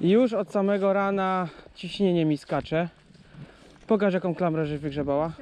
Już od samego rana ciśnienie mi skacze. Pokaż jaką klamrę żeś wygrzebała.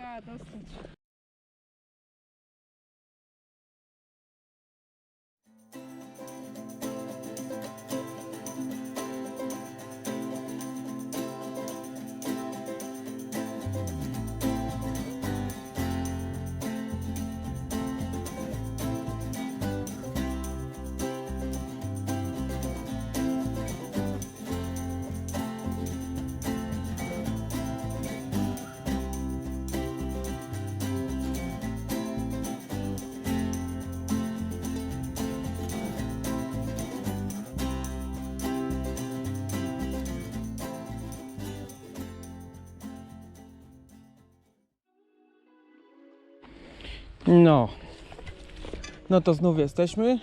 No. No to znów jesteśmy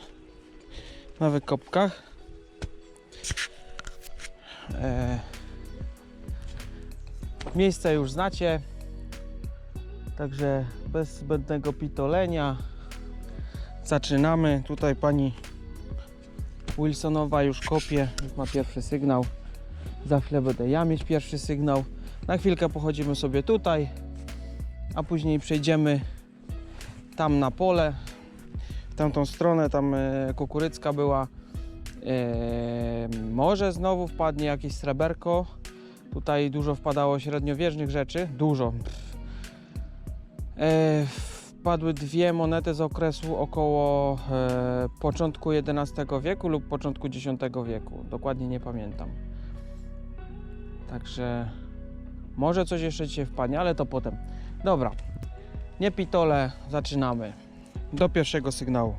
na wykopkach. E, miejsce już znacie. Także bez zbędnego pitolenia zaczynamy. Tutaj pani Wilsonowa już kopie, już ma pierwszy sygnał. Za chwilę będę ja mieć pierwszy sygnał. Na chwilkę pochodzimy sobie tutaj, a później przejdziemy tam na pole, w tamtą stronę, tam e, kukurycka była. E, może znowu wpadnie jakieś sreberko. Tutaj dużo wpadało średniowiecznych rzeczy, dużo. E, wpadły dwie monety z okresu około początku XI wieku lub początku X wieku. Dokładnie nie pamiętam. Także może coś jeszcze dzisiaj wpadnie, ale to potem. Dobra, nie pitole, zaczynamy. Do pierwszego sygnału.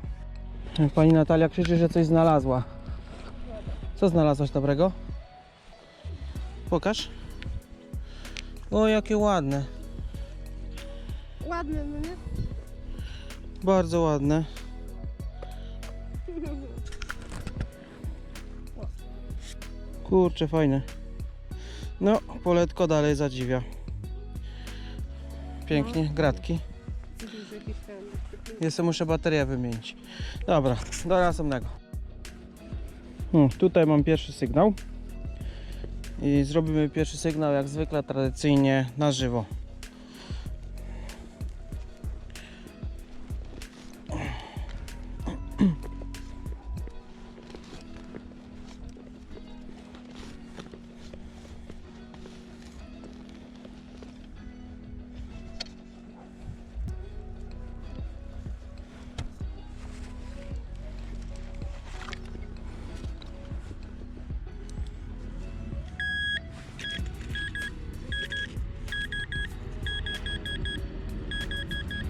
Pani Natalia krzyczy, że coś znalazła. Co znalazłaś dobrego? Pokaż. O, jakie ładne. Ładne, no nie? Bardzo ładne. Kurczę, fajne. No, poletko dalej zadziwia. Pięknie, gratki. Jeszcze muszę baterię wymienić. Dobra, do następnego. Hmm, tutaj mam pierwszy sygnał. I zrobimy pierwszy sygnał jak zwykle tradycyjnie na żywo.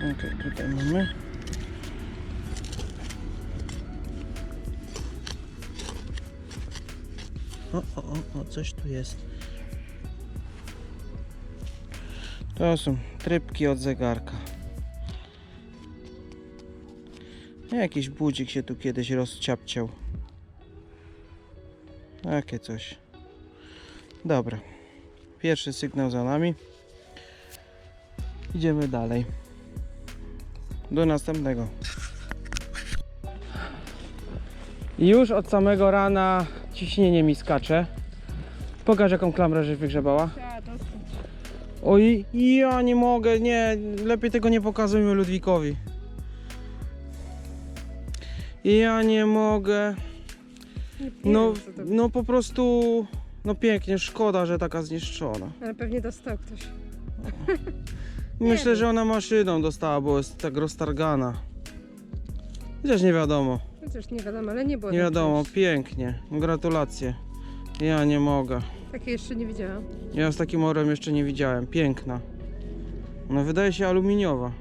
Ok, tutaj mamy. O, o, o, o, coś tu jest. To są trybki od zegarka. Jakiś budzik się tu kiedyś rozciapciał. Takie coś. Dobra. Pierwszy sygnał za nami. Idziemy dalej. Do następnego. I już od samego rana ciśnienie mi skacze. Pokaż jaką klamrę żeś wygrzebała. Oj, ja nie mogę, nie, lepiej tego nie pokazujmy Ludwikowi. Ja nie mogę. No, no po prostu, no pięknie, szkoda, że taka zniszczona. Ale pewnie dostał ktoś. Myślę, że ona maszyną dostała, bo jest tak roztargana. Chociaż nie wiadomo, Chociaż nie wiadomo, ale nie było nie tam wiadomo, pięknie, gratulacje. Ja nie mogę. Takie jeszcze nie widziałam. Ja z takim orem jeszcze nie widziałem, piękna. Ona wydaje się aluminiowa,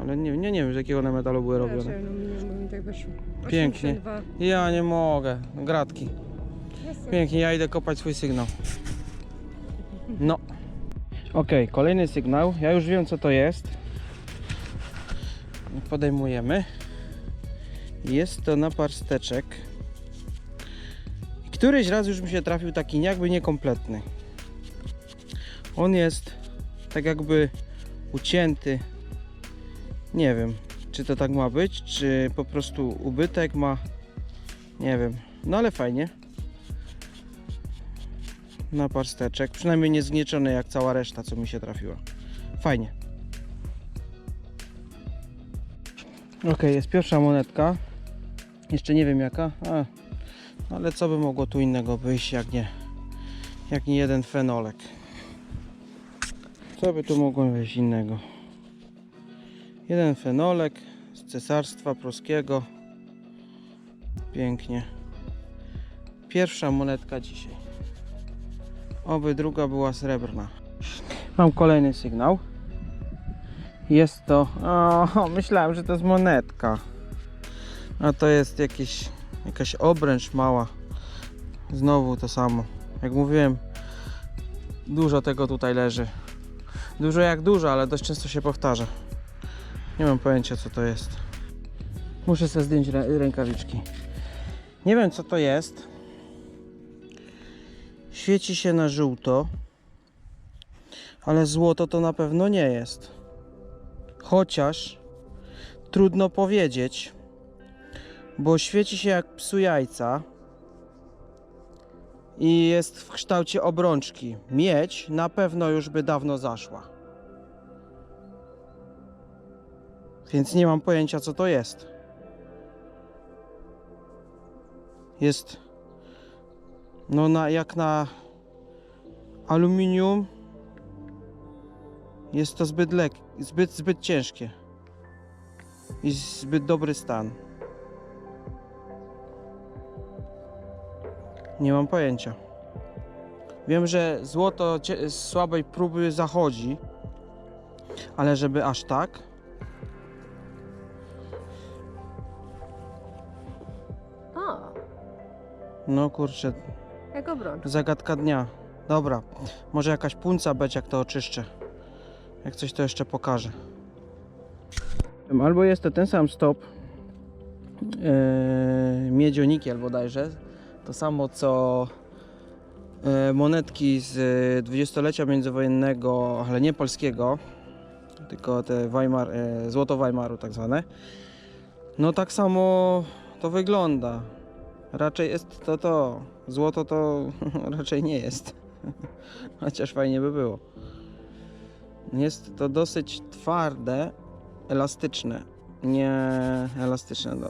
ale nie, nie, nie wiem z jakiego one metalu były robione. Aluminium, mi tak wyszło. Pięknie. 82. Ja nie mogę, gratki. Jasne. Pięknie, ja idę kopać swój sygnał. No. Okej, kolejny sygnał. Ja już wiem co to jest. Podejmujemy. Jest to naparsteczek. I Któryś raz już mi się trafił taki jakby niekompletny. On jest tak jakby ucięty. Nie wiem, czy to tak ma być, czy po prostu ubytek ma. Nie wiem. No ale fajnie. Napasteczek. Przynajmniej nie zgnieczony jak cała reszta, co mi się trafiła. Fajnie. Ok, jest pierwsza monetka. Jeszcze nie wiem jaka. A, ale co by mogło tu innego wyjść, jak nie, jak nie jeden fenolek. Co by tu mogło wyjść innego? Jeden fenolek z cesarstwa pruskiego. Pięknie. Pierwsza monetka dzisiaj. Oby druga była srebrna. Mam kolejny sygnał. Jest to. O, myślałem, że to jest monetka. A to jest jakieś, jakaś obręcz mała. Znowu to samo. Jak mówiłem, dużo tego tutaj leży. Dużo jak dużo, ale dość często się powtarza. Nie mam pojęcia co to jest. Muszę sobie zdjąć rę- rękawiczki. Nie wiem co to jest. Świeci się na żółto. Ale złoto to na pewno nie jest. Chociaż trudno powiedzieć, bo świeci się jak psu jajca i jest w kształcie obrączki. Miedź na pewno już by dawno zaszła. Więc nie mam pojęcia co to jest. Jest no na, jak na aluminium jest to zbyt lek, zbyt, zbyt ciężkie i zbyt dobry stan. Nie mam pojęcia. Wiem, że złoto z słabej próby zachodzi, ale żeby aż tak? No kurczę, jak zagadka dnia. Dobra, może jakaś punca być, jak to oczyszczę. Jak coś to jeszcze pokażę. Albo jest to ten sam stop yy, miedzioniki albo bodajże. To samo co e, monetki z e, dwudziestolecia międzywojennego, ale nie polskiego, tylko te Weimar, e, złoto Weimaru tak zwane. No tak samo to wygląda. Raczej jest to to. Złoto to raczej nie jest. Chociaż fajnie by było. Jest to dosyć twarde, elastyczne. Nie elastyczne. No.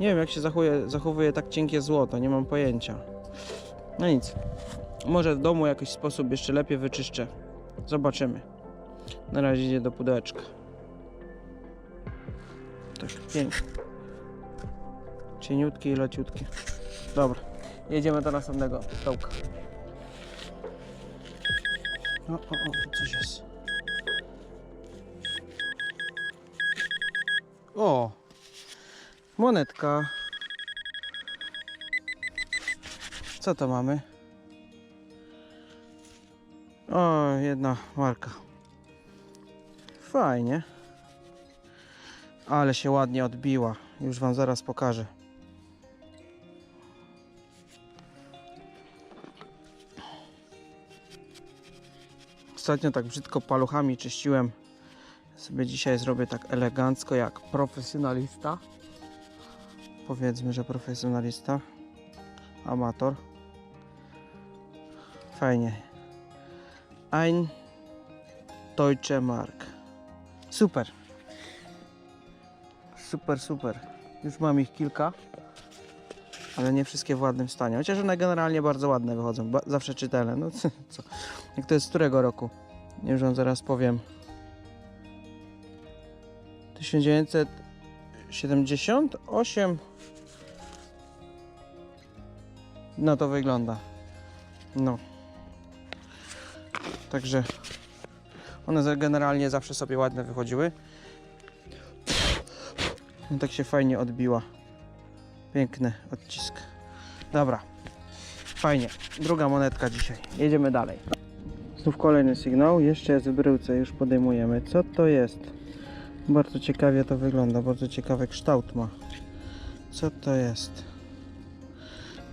Nie wiem jak się zachowuje, zachowuje tak cienkie złoto, nie mam pojęcia. No nic. Może w domu w jakiś sposób jeszcze lepiej wyczyszczę. Zobaczymy. Na razie idzie do pudełeczka. Tak, pięknie. Cieniutkie i leciutkie. Dobra, jedziemy do następnego stołka. O, o, o, tu coś jest. O! Monetka. Co to mamy? O, jedna marka. Fajnie. Ale się ładnie odbiła. Już Wam zaraz pokażę. Ostatnio tak brzydko paluchami czyściłem. Sobie dzisiaj zrobię tak elegancko jak profesjonalista. Powiedzmy, że profesjonalista. Amator. Fajnie. Ein Deutsche Mark. Super. Super, super. Już mam ich kilka. Ale nie wszystkie w ładnym stanie. Chociaż one generalnie bardzo ładne wychodzą. Ba zawsze czytelne. No co? Jak to jest z którego roku? Nie wiem, zaraz powiem. 1978 No to wygląda. No. Także one generalnie zawsze sobie ładne wychodziły. No tak się fajnie odbiła. Piękny odcisk. Dobra. Fajnie. Druga monetka dzisiaj. Jedziemy dalej. Znów kolejny sygnał. Jeszcze jest w bryłce. Już podejmujemy. Co to jest? Bardzo ciekawie to wygląda. Bardzo ciekawy kształt ma. Co to jest?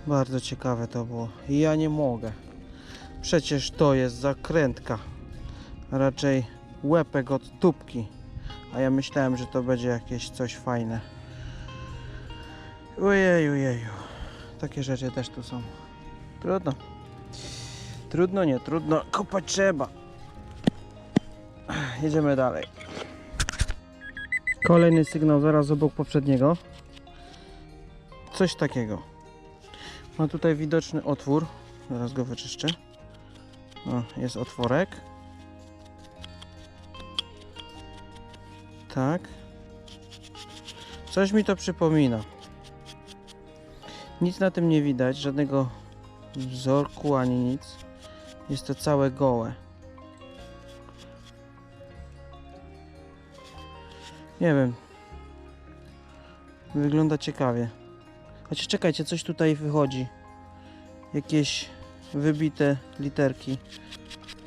Bardzo ciekawe to było. Ja nie mogę. Przecież to jest zakrętka. Raczej łepek od tubki. A ja myślałem, że to będzie jakieś coś fajne. Ojeju, jeju. Takie rzeczy też tu są. Trudno. Trudno, nie trudno, kopać trzeba. Jedziemy dalej. Kolejny sygnał zaraz obok poprzedniego. Coś takiego. Ma tutaj widoczny otwór. Zaraz go wyczyszczę. O, jest otworek. Tak. Coś mi to przypomina. Nic na tym nie widać, żadnego wzorku ani nic. Jest to całe gołe. Nie wiem. Wygląda ciekawie. Chociaż czekajcie, coś tutaj wychodzi. Jakieś wybite literki.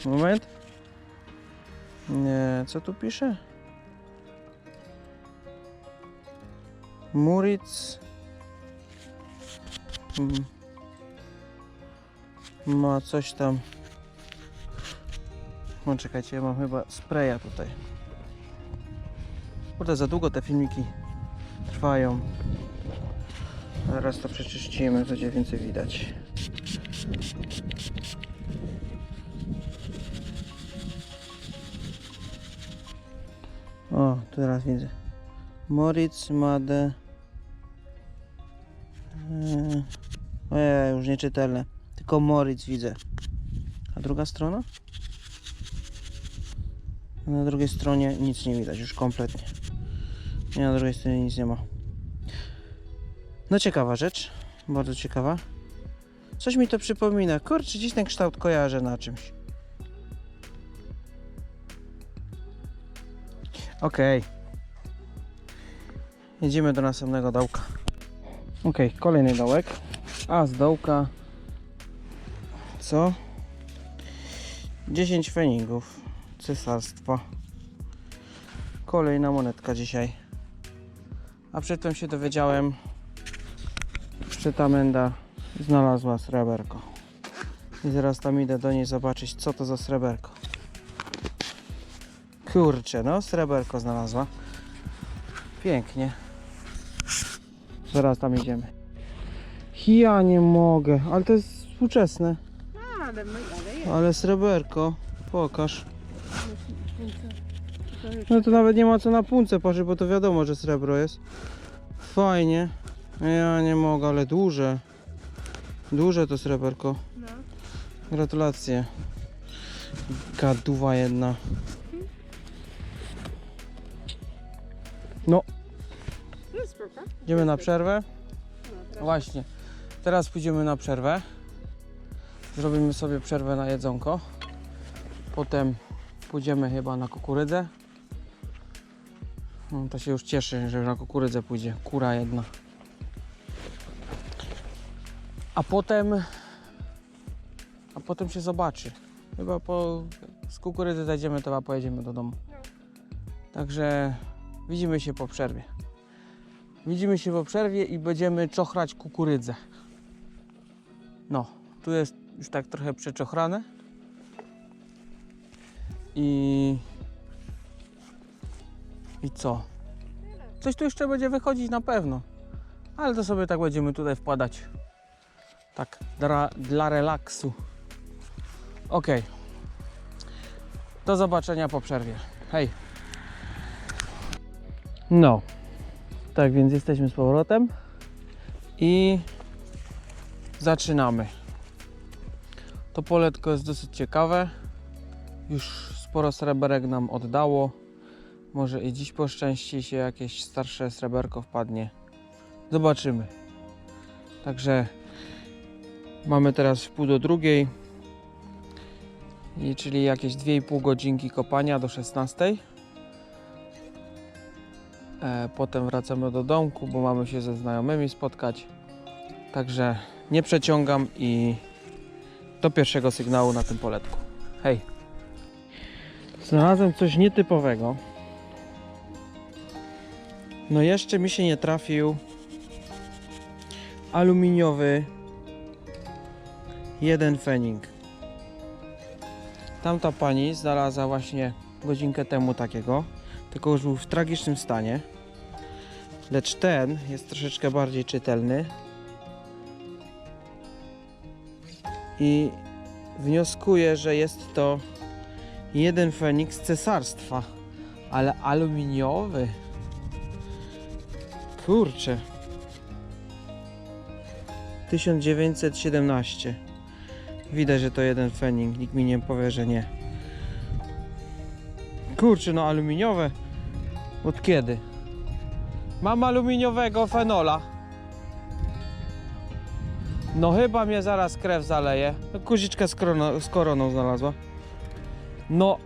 Moment. Nie, co tu pisze? Muric. Mm. Ma coś tam. No czekajcie, ja mam chyba spraya tutaj. Kurde, za długo te filmiki trwają. Zaraz to przeczyścimy, będzie więcej widać. O, teraz widzę. Moritz Made. Nieczytelne. Tylko Moritz widzę. A druga strona? Na drugiej stronie nic nie widać, już kompletnie. Nie, na drugiej stronie nic nie ma. No ciekawa rzecz, bardzo ciekawa. Coś mi to przypomina. Kurczę, dziś ten kształt kojarzę na czymś. Okej. Jedziemy do następnego dołka. Okej, kolejny dołek. A z dołka co? 10 feningów cesarstwa. Kolejna monetka dzisiaj. A przedtem się dowiedziałem, że ta menda znalazła sreberko. I zaraz tam idę do niej zobaczyć, co to za sreberko. Kurczę, no sreberko znalazła. Pięknie. Zaraz tam idziemy. Ja nie mogę, ale to jest współczesne. Ale, my, ale jest. Ale sreberko, pokaż. No to nawet nie ma co na punce patrzeć, bo to wiadomo, że srebro jest. Fajnie. Ja nie mogę, ale duże. Duże to sreberko. No. Gratulacje. Gaduwa jedna. No, idziemy na przerwę. No, Właśnie. Teraz pójdziemy na przerwę. Zrobimy sobie przerwę na jedzonko. Potem pójdziemy chyba na kukurydzę. No, to się już cieszy, że na kukurydzę pójdzie. Kura jedna. A potem... A potem się zobaczy. Chyba po... Z kukurydzy zajdziemy, to chyba pojedziemy do domu. Także widzimy się po przerwie. Widzimy się po przerwie i będziemy czochrać kukurydzę. No, tu jest już tak trochę przeczochrane. I... I co? Coś tu jeszcze będzie wychodzić na pewno. Ale to sobie tak będziemy tutaj wkładać. Tak, dla, dla relaksu. Ok. Do zobaczenia po przerwie. Hej. No. Tak więc jesteśmy z powrotem i zaczynamy. To poletko jest dosyć ciekawe. Już sporo sreberek nam oddało. Może i dziś poszczęści się jakieś starsze sreberko wpadnie. Zobaczymy. Także mamy teraz w pół do drugiej. I czyli jakieś 2,5 godzinki kopania do 16. E, Potem wracamy do domku, bo mamy się ze znajomymi spotkać. Także nie przeciągam i do pierwszego sygnału na tym poletku. Hej! Znalazłem coś nietypowego. No jeszcze mi się nie trafił aluminiowy jeden fening. Tamta pani znalazła właśnie godzinkę temu takiego tylko już był w tragicznym stanie. Lecz ten jest troszeczkę bardziej czytelny. I wnioskuję, że jest to jeden Feniks cesarstwa, ale aluminiowy. Kurczę. 1917. Widać, że to jeden Fenik, nikt mi nie powie, że nie. Kurczę, no aluminiowe. Od kiedy? Mam aluminiowego fenola. No chyba mnie zaraz krew zaleje. Kuziczka z, koroną, z koroną znalazła. No.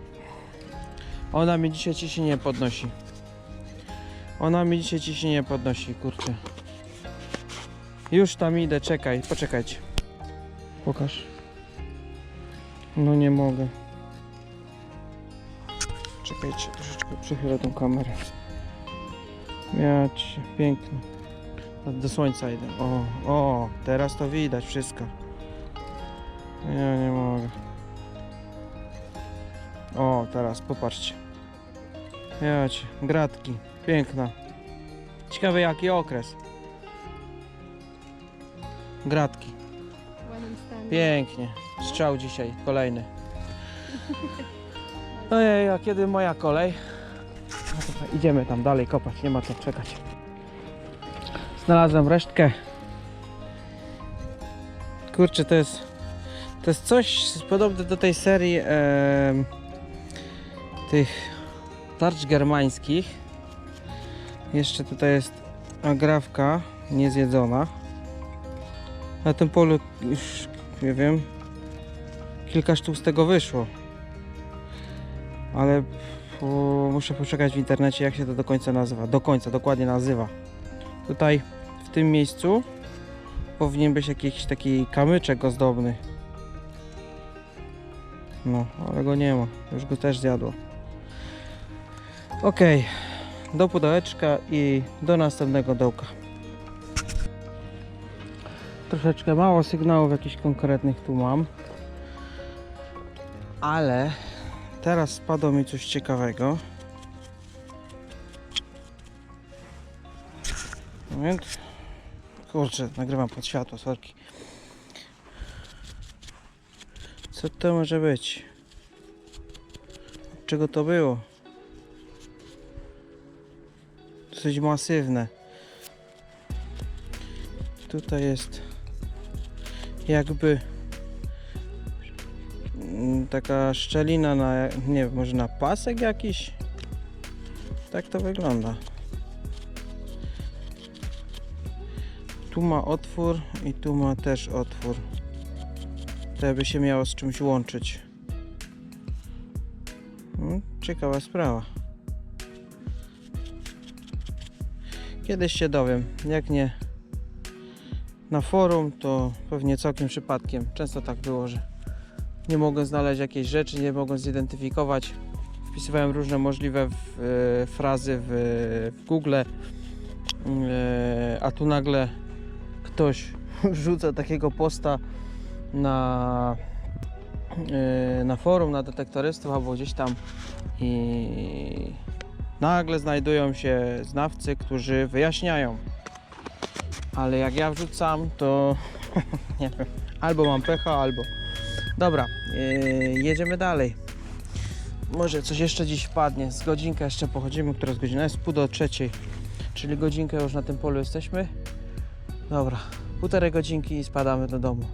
Ona mi dzisiaj ciśnienie podnosi. Ona mi dzisiaj ciśnienie podnosi, kurczę. Już tam idę, czekaj, poczekajcie. Pokaż. No nie mogę. Czekajcie, troszeczkę przychylę tą kamerę. Miać, pięknie. Do słońca idę. O, o, teraz to widać wszystko. Ja nie mogę. O, teraz popatrzcie. Jać, gratki. Piękna. Ciekawy jaki okres. Gratki. Pięknie. Strzał dzisiaj, kolejny. Ojej, a kiedy moja kolej? No idziemy tam dalej kopać, nie ma co czekać. Znalazłem resztkę. Kurczę, to jest to jest coś podobne do tej serii em, tych tarcz germańskich. Jeszcze tutaj jest agrawka niezjedzona. Na tym polu już nie wiem kilka sztuk z tego wyszło. Ale po, muszę poszukać w internecie jak się to do końca nazywa. Do końca dokładnie nazywa. Tutaj w tym miejscu powinien być jakiś taki kamyczek ozdobny. No, ale go nie ma. Już go też zjadło. Ok, do pudełeczka i do następnego dołka. Troszeczkę mało sygnałów jakichś konkretnych tu mam. Ale teraz spadło mi coś ciekawego. Moment. Kurczę, nagrywam pod światło, sorki. Co to może być? Od czego to było? Dosyć masywne. Tutaj jest jakby mm, taka szczelina na, nie wiem, może na pasek jakiś? Tak to wygląda. Tu ma otwór i tu ma też otwór. To by się miało z czymś łączyć. Mm, Ciekawa sprawa. Kiedyś się dowiem. Jak nie na forum, to pewnie całkiem przypadkiem. Często tak było, że nie mogłem znaleźć jakiejś rzeczy, nie mogłem zidentyfikować. Wpisywałem różne możliwe w, e, frazy w, w Google, e, a tu nagle ktoś rzuca takiego posta na, e, na forum, na detektorystów albo gdzieś tam i nagle znajdują się znawcy, którzy wyjaśniają. Ale jak ja wrzucam, to nie wiem, albo mam pecha, albo... Dobra, yy, jedziemy dalej. Może coś jeszcze dziś wpadnie. Z godzinkę jeszcze pochodzimy, która jest godzina? Jest pół do trzeciej. Czyli godzinkę już na tym polu jesteśmy. Dobra, półtorej godzinki i spadamy do domu.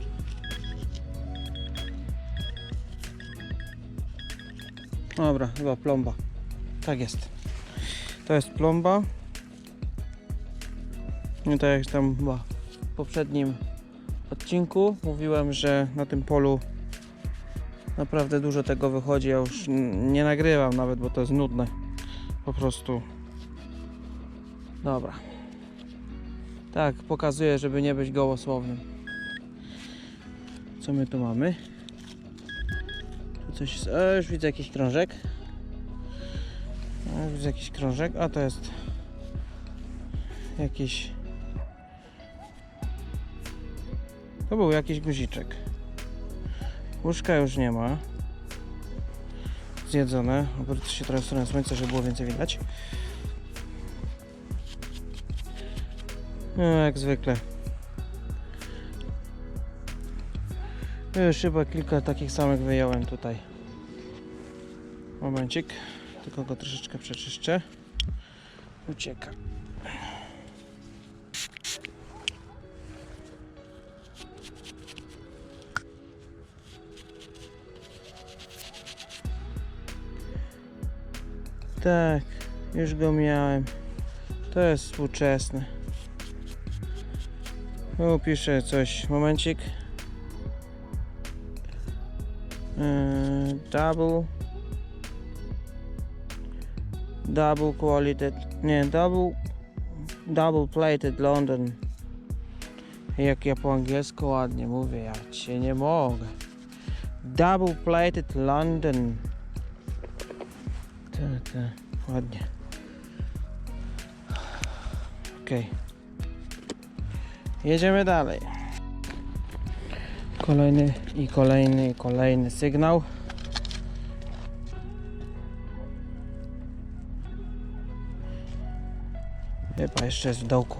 Dobra, chyba plomba. Tak jest. To jest plomba. No tak jak tam była w poprzednim odcinku mówiłem, że na tym polu naprawdę dużo tego wychodzi. Ja już nie nagrywam nawet, bo to jest nudne. Po prostu. Dobra. Tak, pokazuję, żeby nie być gołosłownym. Co my tu mamy? Tu coś jest. O, już widzę jakiś krążek. O, widzę jakiś krążek, a to jest jakiś To był jakiś guziczek. Łóżka już nie ma. Zjedzone. Obrócę się trochę w stronę słońca, żeby było więcej widać. No, jak zwykle. Już chyba kilka takich samych wyjąłem tutaj. Momencik, tylko go troszeczkę przeczyszczę. Ucieka. Tak, już go miałem. To jest współczesne. O, piszę coś. Momencik. Yy, double. Double quality. Nie, double. Double plated London. Jak ja po angielsku ładnie mówię, ja cię nie mogę. Double plated London. Tak, tak, ładnie. Okej. Jedziemy dalej. Kolejny i kolejny i kolejny sygnał. Chyba jeszcze jest w dołku.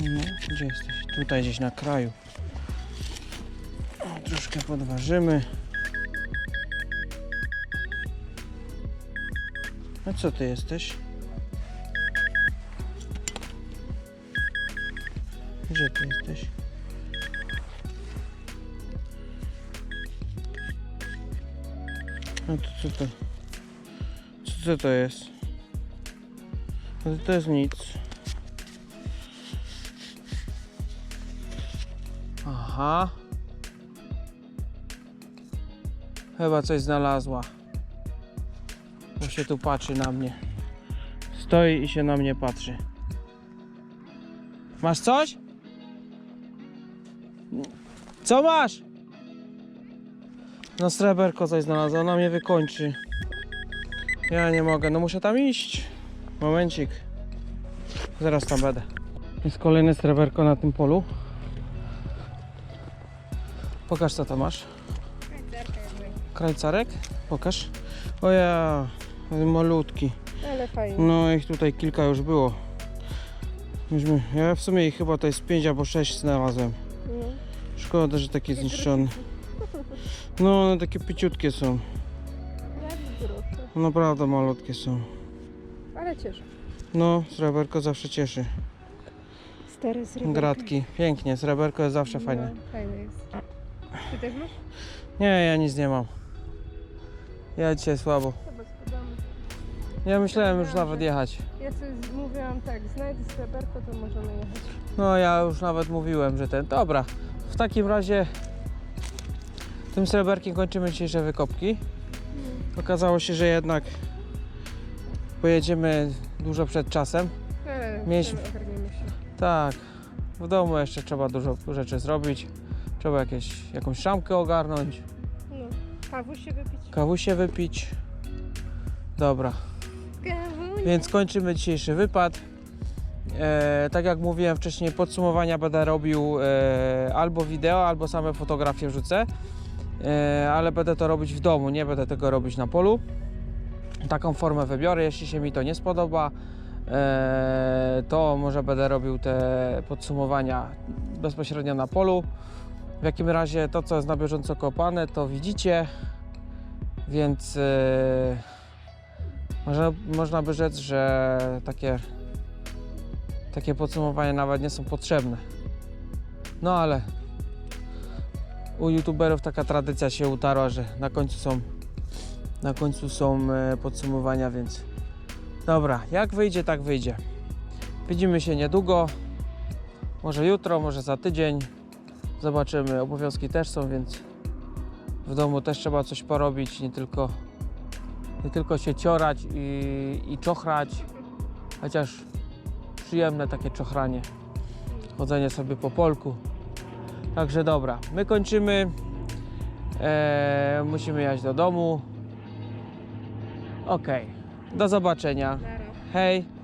No, gdzie jesteś? Tutaj gdzieś na kraju. Troszkę podważymy. A co ty jesteś? Gdzie ty jesteś? A to co to? Co, co to jest? No to jest nic. Aha. Chyba coś znalazła. Bo się tu patrzy na mnie. Stoi i się na mnie patrzy. Masz coś? Co masz? No sreberko coś znalazła, ona mnie wykończy. Ja nie mogę, no muszę tam iść. Momencik. Zaraz tam będę. Jest kolejne sreberko na tym polu. Pokaż co to masz. Krajcarek? Pokaż. O ja, malutki. Ale fajnie. No ich tutaj kilka już było. Myśmy, ja w sumie ich chyba to jest 5 albo 6 znalazłem. No. Szkoda, że takie zniszczone. No one takie piciutkie są. Naprawdę malutkie są. Ale cieszę. No, sreberko zawsze cieszy. Stare sreberko. Gratki. Pięknie, sreberko jest zawsze fajne. No, fajne jest. Ty też masz? Nie, ja nic nie mam. Ja dzisiaj słabo. Ja myślałem już nawet jechać. Ja sobie z- mówiłam tak, znajdę sreberko, to możemy jechać. No ja już nawet mówiłem, że ten. Dobra, w takim razie tym sreberkiem kończymy dzisiejsze wykopki. Okazało się, że jednak pojedziemy dużo przed czasem. Ale Mieliśmy- ogarniemy się. Tak, w domu jeszcze trzeba dużo rzeczy zrobić. Trzeba jakieś, jakąś szamkę ogarnąć, No. Kawusie wypić. kawusie wypić. Dobra. Więc kończymy dzisiejszy wypad. E, tak jak mówiłem wcześniej, podsumowania będę robił e, albo wideo, albo same fotografie wrzucę. E, ale będę to robić w domu, nie będę tego robić na polu. Taką formę wybiorę, jeśli się mi to nie spodoba, e, to może będę robił te podsumowania bezpośrednio na polu. W jakim razie to, co jest na bieżąco kopane, to widzicie, więc e, można, można by rzec, że takie, takie podsumowania nawet nie są potrzebne. No ale u youtuberów taka tradycja się utarła, że na końcu są na końcu są e, podsumowania, więc dobra, jak wyjdzie, tak wyjdzie. Widzimy się niedługo, może jutro, może za tydzień. Zobaczymy, obowiązki też są, więc w domu też trzeba coś porobić, nie tylko, nie tylko się ciorać i, i czochrać, chociaż przyjemne takie czochranie, chodzenie sobie po polku. Także dobra, my kończymy. Eee, musimy jechać do domu. Okej, do zobaczenia. Hej.